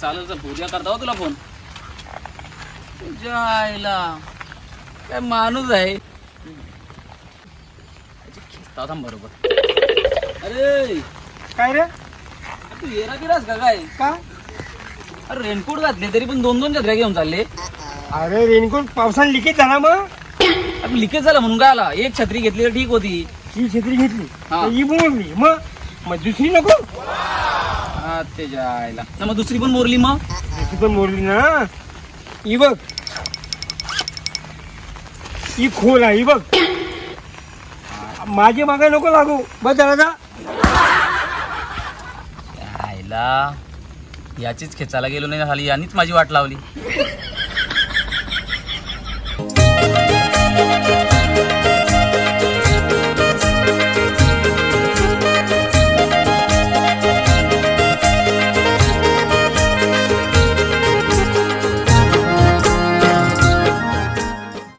चालेल चल. उद्या करता हो तुला फोन. तुझ्या आईला काय माणूस आहे. याची खिस्ता थांब बरोबर. अरे. काय रे? तू येरा बिरास का काय? का? अरे रेनकोट घातले तरी पण दोन दोन छत्र्या घेऊन चालले. अरे रेनकोट पावसाने लिकेज झाला मग? अरे लिकेज झाला म्हणून काय आला? एक छत्री घेतली तर ठीक होती. ही छत्री घेतली. हा. ही मोडली. मग? मग दुसरी नको? ते जायला. ना मग दुसरी पण मोरली मग? दुसरी पण मोडली ना? ही बघ. ही खोल आहे ही बघ. माझी मागे नको लागू. बस आईला याचीच खेचायला गेलो नाही झाली यांनीच माझी वाट लावली.